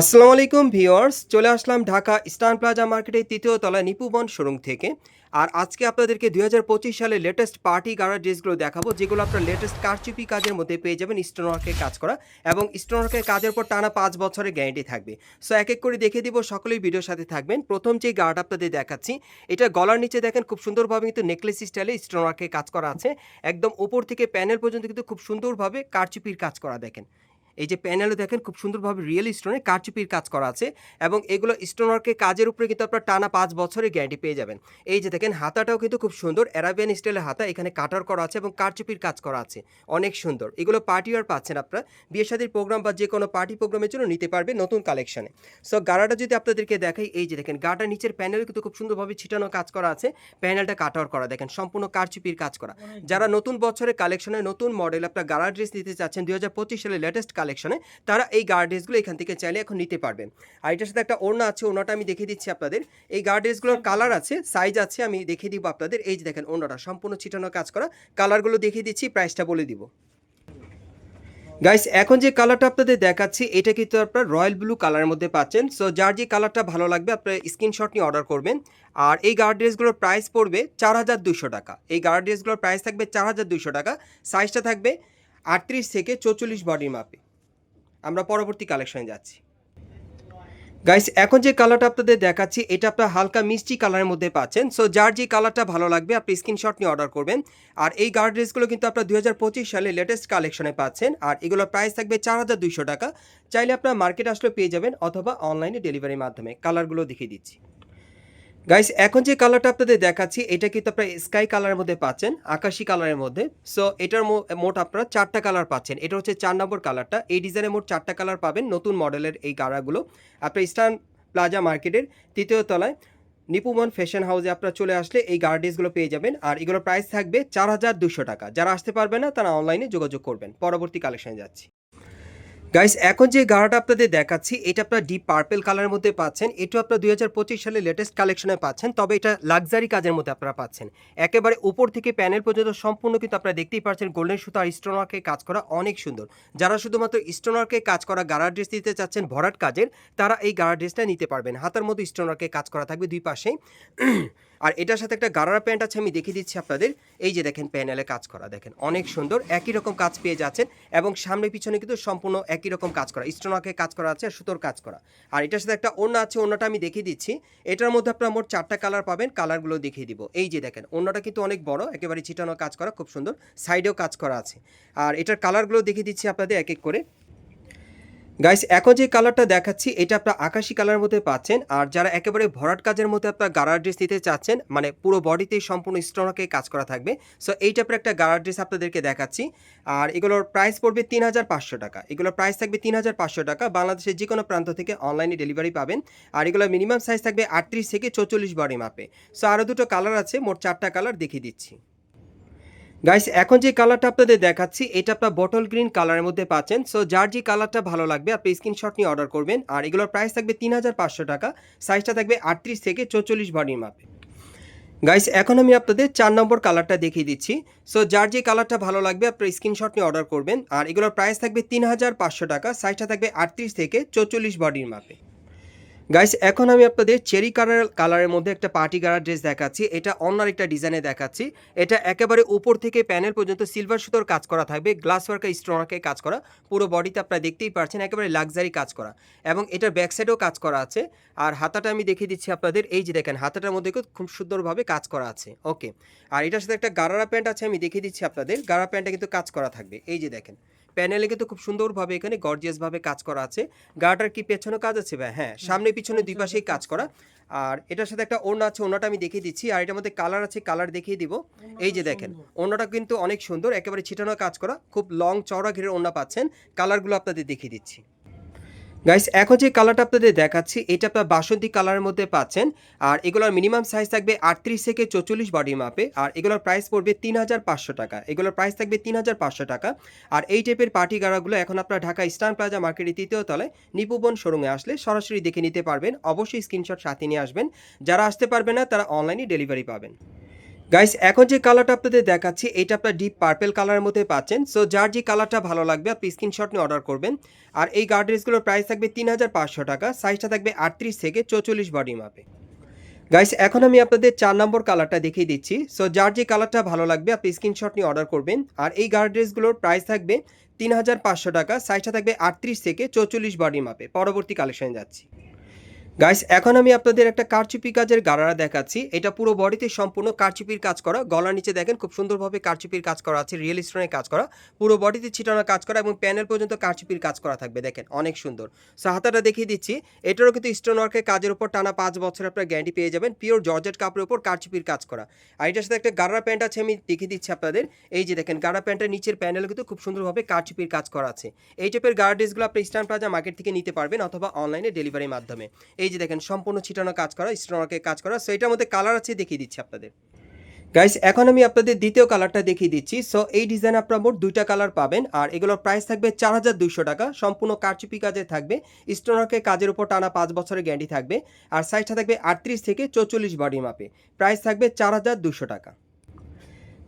আসসালামু আলাইকুম ভিওয়ার্স চলে আসলাম ঢাকা স্টান প্লাজা মার্কেটের তৃতীয় তলায় নিপুবন শোরুম থেকে। আর আজকে আপনাদেরকে দুই হাজার পঁচিশ সালে লেটেস্ট পার্টি গাড়ার ড্রেসগুলো দেখাবো, যেগুলো আপনার লেটেস্ট কারচুপি কাজের মধ্যে পেয়ে যাবেন স্টোনওয়ার্কের কাজ করা এবং স্টোনওয়ার্কের কাজের পর টানা পাঁচ বছরের গ্যারেন্টি থাকবে। সো এক এক করে দেখে দিব, সকলেই ভিডিওর সাথে থাকবেন। প্রথম যে গার্ড আপনাদের দেখাচ্ছি, এটা গলার নিচে দেখেন খুব সুন্দরভাবে কিন্তু নেকলেস স্টাইলে স্টোনওয়ার্কের কাজ করা আছে। একদম উপর থেকে প্যানেল পর্যন্ত কিন্তু খুব সুন্দরভাবে কারচুপির কাজ করা দেখেন। এই যে প্যানেলও দেখেন খুব সুন্দরভাবে রিয়েল স্টোনে কারচুপির কাজ করা আছে এবং এগুলো স্টোনওয়ার্কের কাজের উপরে কিন্তু আপনার টানা পাঁচ বছরের গ্যারান্টি পেয়ে যাবেন। এই যে দেখেন হাতাটাও কিন্তু খুব সুন্দর অ্যারাবিয়ান স্টাইলের হাতা, এখানে কাটার করা আছে এবং কারচুপির কাজ করা আছে। অনেক সুন্দর। এগুলো পার্টি আর পাচ্ছেন আপনারা। বিয়ে শাদীর প্রোগ্রাম বা যে কোনো পার্টি প্রোগ্রামের জন্য নিতে পারবে নতুন কালেকশনে সো গাড়াটা যদি আপনাদেরকে দেখাই, এই যে দেখেন গাটা নিচের প্যানেল কিন্তু খুব সুন্দরভাবে ছিটানো কাজ করা আছে। প্যানেলটা কাটার করা, দেখেন সম্পূর্ণ কারচুপির কাজ করা। যারা নতুন বছরের কালেকশনে নতুন মডেল আপনার গাড়া ড্রেস নিতে চাচ্ছেন, দুই সালের লেটেস্ট কালেকশনে তারা এই গার্ড ড্রেসগুলো এখান থেকে চাইলে এখন নিতে পারবেন আর এটার সাথে একটা ওড়না আছে, ওড়নাটা আমি দেখিয়ে দিচ্ছি আপনাদের। এই গার্ড ড্রেসগুলোর কালার আছে সাইজ আছে, আমি দেখিয়ে দিব আপনাদের। এই যে দেখেন ওড়নাটা, সম্পূর্ণ ছিটানো কাজ করা। কালারগুলো দেখিয়ে দিচ্ছি প্রাইসটা বলে দিব। গাইস এখন যে কালারটা আপনাদের দেখাচ্ছি, এটা কিন্তু আপনার রয়্যাল ব্লু কালারের মধ্যে পাচ্ছেন। সো যার যে কালারটা ভালো লাগবে, আপনার স্ক্রিনশট নিয়ে অর্ডার করবেন। আর এই গার্ড ড্রেসগুলোর প্রাইস পড়বে চার হাজার দুশো টাকা। এই গার্ড ড্রেসগুলোর প্রাইস থাকবে চার হাজার দুশো টাকা। সাইজটা থাকবে আটত্রিশ থেকে চৌচল্লিশ বডির মাপে। আমরা পরবর্তী কালেকশনে যাচ্ছি। গাইস এখন যে কালারটা আপনাদের দেখাচ্ছি, এটা আপনার হালকা মিষ্টি কালারের মধ্যে পাচ্ছেন। সো যার যে কালারটা ভালো লাগবে, আপনি স্ক্রিনশট নিয়ে অর্ডার করবেন। আর এই গার্ড ড্রেসগুলো কিন্তু আপনার দু হাজার পঁচিশ সালে লেটেস্ট কালেকশনে পাচ্ছেন। আর এগুলোর প্রাইস থাকবে চার হাজার দুইশো টাকা। চাইলে আপনার মার্কেট আসলে পেয়ে যাবেন অথবা অনলাইনে ডেলিভারির মাধ্যমে। কালারগুলো দেখিয়ে দিচ্ছি। গাইস এখন যে কালারটা আপনাদের দেখাচ্ছি, এটা কিন্তু আপনারা স্কাই কালারের মধ্যে পাচ্ছেন, আকাশি কালারের মধ্যে। সো এটার মোট আপনারা চারটা কালার পাচ্ছেন। এটা হচ্ছে চার নম্বর কালারটা এই ডিজাইনের মোট চারটা কালার পাবেন নতুন মডেলের এই গাড়াগুলো। আপনার ইস্টার্ন প্লাজা মার্কেটের তৃতীয় তলায় নিপুমন ফ্যাশন হাউসে আপনারা চলে আসলে এই গার্ডেসগুলো পেয়ে যাবেন। আর এগুলোর প্রাইস থাকবে চার হাজার দুশো টাকা। যারা আসতে পারবে না, তারা অনলাইনে যোগাযোগ করবেন। পরবর্তী কালেকশনে যাচ্ছি। গাইস এখন যে গাড়াটা আপনাদের দেখাচ্ছি, এটা আপনার ডিপ পার্পেল কালারের মধ্যে পাচ্ছেন। এটা আপনার দুই হাজার পঁচিশ সালে লেটেস্ট কালেকশনে পাচ্ছেন, তবে এটা লাক্সারি কাজের মধ্যে আপনারা পাচ্ছেন। একেবারে উপর থেকে প্যানেল পর্যন্ত সম্পূর্ণ কিন্তু আপনারা দেখতেই পাচ্ছেন গোল্ডেন সুতো আর স্টোনওয়ার্কে কাজ করা অনেক সুন্দর। যারা শুধুমাত্র স্টোনওয়ার্কে কাজ করা গাড়া ড্রেস দিতে চাচ্ছেন, ভরাট কাজের, তারা এই গাড়া ড্রেসটা নিতে পারবেন। হাতার মধ্যে স্টোনওয়ার্কে কাজ করা থাকবে দুই পাশে আর এটার সাথে একটা গারারা প্যান্ট আছে, আমি দেখিয়ে দিচ্ছি আপনাদের। এই যে দেখেন, প্যানেলে কাজ করা, দেখেন, অনেক সুন্দর। একই রকম কাজ পেয়ে যাচ্ছেন এবং সামনে পিছনে কিন্তু সম্পূর্ণ একই রকম কাজ করা, স্টোনাকে কাজ করা আছে আর সুতোর কাজ করা। আর এটার সাথে একটা ওড়না আছে, ওড়নাটা আমি দেখিয়ে দিচ্ছি। এটার মধ্যে আপনারা মোট চারটা কালার পাবেন, কালারগুলো দেখিয়ে দিব। এই যে দেখেন, ওড়নাটা কিন্তু অনেক বড়, একেবারে ছিটানো কাজ করা, খুব সুন্দর। সাইডেও কাজ করা আছে। আর এটার কালারগুলো দেখিয়ে দিচ্ছি আপনাদের এক এক করে। গাইস এখন যে কালারটা দেখাচ্ছি, এটা আপনার আকাশি কালারের মধ্যে পাচ্ছেন। আর যারা একেবারে ভরাট কাজের মধ্যে আপনার গাড়ার ড্রেস নিতে চাচ্ছেন মানে পুরো বডিতেই সম্পূর্ণ স্টোনকে কাজ করা থাকবে। সো এই টাইপের একটা গাড়ার ড্রেস আপনাদেরকে দেখাচ্ছি। আর এগুলোর প্রাইস পড়বে তিন হাজার পাঁচশো টাকা। এগুলোর প্রাইস থাকবে তিন হাজার পাঁচশো টাকা। বাংলাদেশের যে কোনো প্রান্ত থেকে অনলাইনে ডেলিভারি পাবেন। আর এগুলোর মিনিমাম সাইজ থাকবে আটত্রিশ থেকে চৌচল্লিশ বডি মাপে। সো আরও দুটো কালার আছে, মোট চারটা কালার দেখিয়ে দিচ্ছি। গাইস এখন যে কালারটা আপনাদের দেখাচ্ছি, এটা আপনার বটল গ্রিন কালারের মধ্যে পাচ্ছেন। সো যার যে কালারটা ভালো লাগবে, আপনি স্ক্রিনশট নিয়ে অর্ডার করবেন। আর এগুলোর প্রাইস থাকবে তিন হাজার পাঁচশো টাকা। সাইজটা থাকবে আটত্রিশ থেকে চৌচল্লিশ বডির মাপে গাইস এখন আমি আপনাদের চার নম্বর কালারটা দেখিয়ে দিচ্ছি। সো যার যে কালারটা ভালো লাগবে আপনি স্ক্রিনশট নিয়ে অর্ডার করবেন। আর এগুলোর প্রাইস থাকবে তিন হাজার পাঁচশো টাকা। সাইজটা থাকবে আটত্রিশ থেকে চৌচল্লিশ বডির মাপে গাইস এখন আমি আপনাদের চেরি কালার, কালারের মধ্যে একটা পার্টি কালার ড্রেস দেখাচ্ছি। এটা অন্য একটা ডিজাইনে দেখাচ্ছি। এটা একেবারে উপর থেকে প্যানেল পর্যন্ত সিলভার সুতোর কাজ করা থাকবে। গ্লাস ওয়ার্কের স্টোনাকে কাজ করা। পুরো বডিতে আপনারা দেখতেই পাচ্ছেন একেবারে লাক্সারি কাজ করা। এবং এটার ব্যাক সাইডেও কাজ করা আছে। আর হাতাটা আমি দেখিয়ে দিচ্ছি আপনাদের। এই যে দেখেন, হাতাটার মধ্যে খুব সুন্দরভাবে কাজ করা আছে। ওকে আর এটার সাথে একটা গারারা প্যান্ট আছে, আমি দেখিয়ে দিচ্ছি আপনাদের। গারা প্যান্টটা কিন্তু কাজ করা থাকবে। এই যে দেখেন প্যানেলে কিন্তু খুব সুন্দরভাবে এখানে গর্জিয়াসভাবে কাজ করা আছে। গাটার কি পেছনে কাজ আছে ভাই? হ্যাঁ সামনে পিছনে দুই পাশেই কাজ করা। আর এটার সাথে একটা ওড়না আছে ওড়নাটা আমি দেখিয়ে দিচ্ছি। আর এটার মধ্যে কালার আছে কালার দেখিয়ে দিব। এই যে দেখেন ওড়নাটা কিন্তু অনেক সুন্দর একেবারে ছিটানো কাজ করা। খুব লং চওড়া ঘিরের ওড়না পাচ্ছেন। কালারগুলো আপনাদের দেখিয়ে দিচ্ছি। গাইস এখন যে কালারটা আপনাদের দেখাচ্ছি, এটা আপনার বাসন্তী কালারের মধ্যে পাচ্ছেন। আর এগুলোর মিনিমাম সাইজ থাকবে আটত্রিশ থেকে চৌচল্লিশ বডি মাপে আর এগুলোর প্রাইস পড়বে তিন হাজার পাঁচশো টাকা। এগুলোর প্রাইস থাকবে তিন হাজার পাঁচশো টাকা। আর এই টাইপের পার্টি গাড়াগুলো এখন আপনার ঢাকা ইস্টার্ন প্লাজা মার্কেটের তৃতীয় তলায় নিপুবন শোরুমে আসলে সরাসরি দেখে নিতে পারবেন। অবশ্যই স্ক্রিনশট সাথে নিয়ে আসবেন। যারা আসতে পারবে না, তারা অনলাইনে ডেলিভারি পাবেন। গাইস এখন যে কালারটা আপনাদের দেখাচ্ছি, এটা আপনার ডিপ পার্পেল কালারের মধ্যে পাচ্ছেন। সো যার যে কালারটা ভালো লাগবে, আপনি স্ক্রিনশট নিয়ে অর্ডার করবেন। আর এই গার্ড ড্রেসগুলোর প্রাইস থাকবে তিন হাজার পাঁচশো টাকা সাইজটা থাকবে আটত্রিশ থেকে চৌচল্লিশ বডি মাপে গাইস এখন আমি আপনাদের চার নম্বর কালারটা দেখিয়ে দিচ্ছি। সো যার যে কালারটা ভালো লাগবে, আপনি স্ক্রিনশট নিয়ে অর্ডার করবেন। আর এই গার্ড ড্রেসগুলোর প্রাইস থাকবে তিন হাজার পাঁচশো টাকা সাইজটা থাকবে আটত্রিশ থেকে চৌচল্লিশ বডি মাপে পরবর্তী কালেকশনে যাচ্ছি। গাইস এখন আমি আপনাদের একটা কারচুপি কাজের গারারা দেখাচ্ছি। এটা পুরো বডিতে সম্পূর্ণ কারচুপির কাজ করা। গলার নিচে দেখেন, খুব সুন্দরভাবে কারচুপির কাজ করা আছে রিয়েল স্টোনের কাজ করা। পুরো বডিতে ছিটানো কাজ করা এবং প্যানেল পর্যন্ত কারচুপির কাজ করা থাকবে, দেখেন, অনেক সুন্দর। সো হাতাটা দেখিয়ে দিচ্ছি। এটারও কিন্তু স্টোন ওয়ার্কের কাজের উপর টানা পাঁচ বছর আপনার গ্যারান্টি পেয়ে যাবেন। পিওর জর্জেট কাপড়ের উপর কারচুপির কাজ করা। আর এটার সাথে একটা গাড়া প্যান্ট আছে, আমি দেখিয়ে দিচ্ছি আপনাদের। এই যে দেখেন গাড়া প্যান্টের নিচের প্যানেল কিন্তু খুব সুন্দরভাবে কারচুপির কাজ করা আছে। এই টাইপের গার্ড ড্রেসগুলো আপনি ইস্টার্ন প্লাজা মার্কেট থেকে নিতে পারবেন অথবা অনলাইনে ডেলিভারির মাধ্যমে। এই যে দেখেন, সম্পূর্ণ ছিটানো কাজ করা স্টোনওয়ার্কের কাজ করা সো এটার মধ্যে কালার আছে দেখিয়ে দিচ্ছি আপনাদের। গাইস এখন আমি আপনাদের দ্বিতীয় কালারটা দেখিয়ে দিচ্ছি সো এই ডিজাইন আপনারা মোট দুইটা কালার পাবেন, আর এগুলোর প্রাইস থাকবে চার হাজার দুইশো টাকা, সম্পূর্ণ কারচুপি কাজে থাকবে স্টোনওয়ার্কের কাজের উপর টানা পাঁচ বছরের গ্যারান্টি থাকবে, আর সাইজটা থাকবে আটত্রিশ থেকে চৌচল্লিশ বডি মাপে প্রাইস থাকবে চার হাজার দুশো টাকা।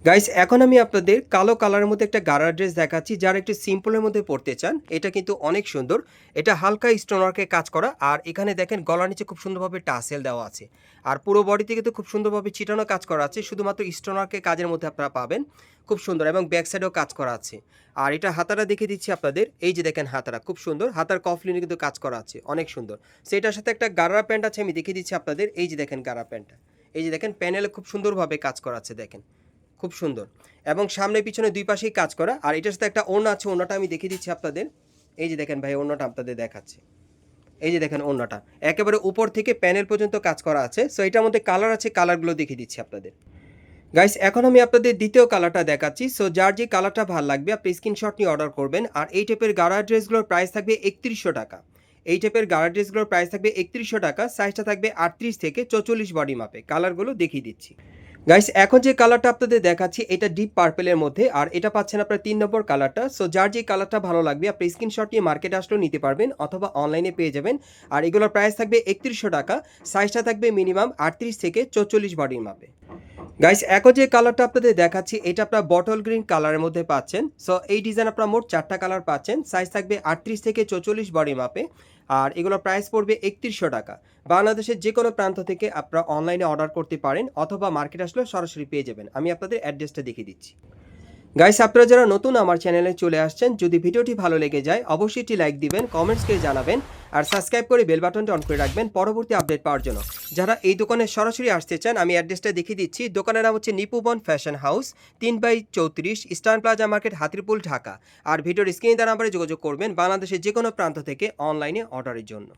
গাইস এখন আমি আপনাদের কালো কালারের মধ্যে একটা গাড়ার ড্রেস দেখাচ্ছি, যারা একটু সিম্পলের মধ্যে পড়তে চান। এটা কিন্তু অনেক সুন্দর। এটা হালকা স্টোন ওয়ার্কের কাজ করা। আর এখানে দেখেন গলার নিচে খুব সুন্দরভাবে টাসেল দেওয়া আছে। আর পুরো বডিতে কিন্তু খুব সুন্দরভাবে চিটানো কাজ করা আছে। শুধুমাত্র স্টোন ওয়ার্কের কাজের মধ্যে আপনারা পাবেন। খুব সুন্দর এবং ব্যাক সাইডেও কাজ করা আছে। আর এটা হাতাটা দেখে দিচ্ছি আপনাদের। এই যে দেখেন হাতারা খুব সুন্দর। হাতার কফলিনে কিন্তু কাজ করা আছে। অনেক সুন্দর। সেটার সাথে একটা গাড়া প্যান্ট আছে, আমি দেখিয়ে দিচ্ছি আপনাদের। এই যে দেখেন গাড়া প্যান্টটা এই যে দেখেন প্যানেলে খুব সুন্দরভাবে কাজ করা আছে, দেখেন। খুব সুন্দর। এবং সামনে পিছনে দুই পাশেই কাজ করা। আর এটার সাথে একটা ওড়না আছে, ওড়নাটা আমি দেখিয়ে দিচ্ছি আপনাদের। এই যে দেখেন ভাই, ওড়নাটা আপনাদের দেখাচ্ছে। এই যে দেখেন ওড়নাটা। একেবারে উপর থেকে প্যানেল পর্যন্ত কাজ করা আছে। সো এটার মধ্যে কালার আছে কালারগুলো দেখিয়ে দিচ্ছি আপনাদের। গাইস এখন আমি আপনাদের দ্বিতীয় কালারটা দেখাচ্ছি। সো যার যে কালারটা ভালো লাগবে, আপনি স্ক্রিনশট নিয়ে অর্ডার করবেন। আর এই টাইপের গাড়া ড্রেসগুলোর প্রাইস থাকবে একত্রিশশো টাকা। এই টাইপের গাড়া ড্রেসগুলোর প্রাইস থাকবে একত্রিশশো টাকা। সাইজটা থাকবে আটত্রিশ থেকে চৌচল্লিশ বডি মাপে কালারগুলো দেখিয়ে দিচ্ছি। গাইস এখন যে কালারটা আপনাদের দেখাচ্ছি, এটা ডিপ পার্পেলের মধ্যে, আর এটা পাচ্ছেন আপনার তিন নম্বর কালারটা সো যার যে কালারটা ভালো লাগবে, আপনি স্ক্রিনশট নিয়ে মার্কেট আসলেও নিতে পারবেন, অথবা অনলাইনে পেয়ে যাবেন। আর এগুলোর প্রাইস থাকবে একত্রিশশো টাকা সাইজটা থাকবে মিনিমাম আটত্রিশ থেকে চৌচল্লিশ বডির মাপে গাইস একো যে কালারটা আপনাদের দেখাচ্ছি, এটা আপনার বটল গ্রিন কালারের মধ্যে পাচ্ছেন। সো এই ডিজাইন আপনার মোট চারটা কালার পাচ্ছেন। সাইজ থাকবে আটত্রিশ থেকে চৌচল্লিশ বডি মাপে আর এগুলোর প্রাইস পড়বে একত্রিশশো টাকা। বাংলাদেশের যে কোনো প্রান্ত থেকে আপনারা অনলাইনে অর্ডার করতে পারেন, অথবা মার্কেট আসলে সরাসরি পেয়ে যাবেন। আমি আপনাদের অ্যাড্রেসটা দেখিয়ে দিচ্ছি। গাইস আপনারা যারা নতুন আমার চ্যানেলে চলে আসছেন, যদি ভিডিওটি ভালো লেগে যায়, অবশ্যই একটি লাইক দিবেন কমেন্টস করে জানাবেন, আর সাবস্ক্রাইব করে বেল বাটনটা অন করে রাখবেন পরবর্তী আপডেট পাওয়ার জন্য। যারা এই দোকানে সরাসরি আসতে চান, আমি অ্যাড্রেসটা দেখিয়ে দিচ্ছি। দোকানের নাম হচ্ছে নিপুবন ফ্যাশন হাউস তিন বাই চৌত্রিশ eastern plaza market Hatirpool, Dhaka. আর ভিডিওর স্ক্রিনে দ্বারা নাম্বারে যোগাযোগ করবেন বাংলাদেশের যে কোনো প্রান্ত থেকে অনলাইনে অর্ডারের জন্য।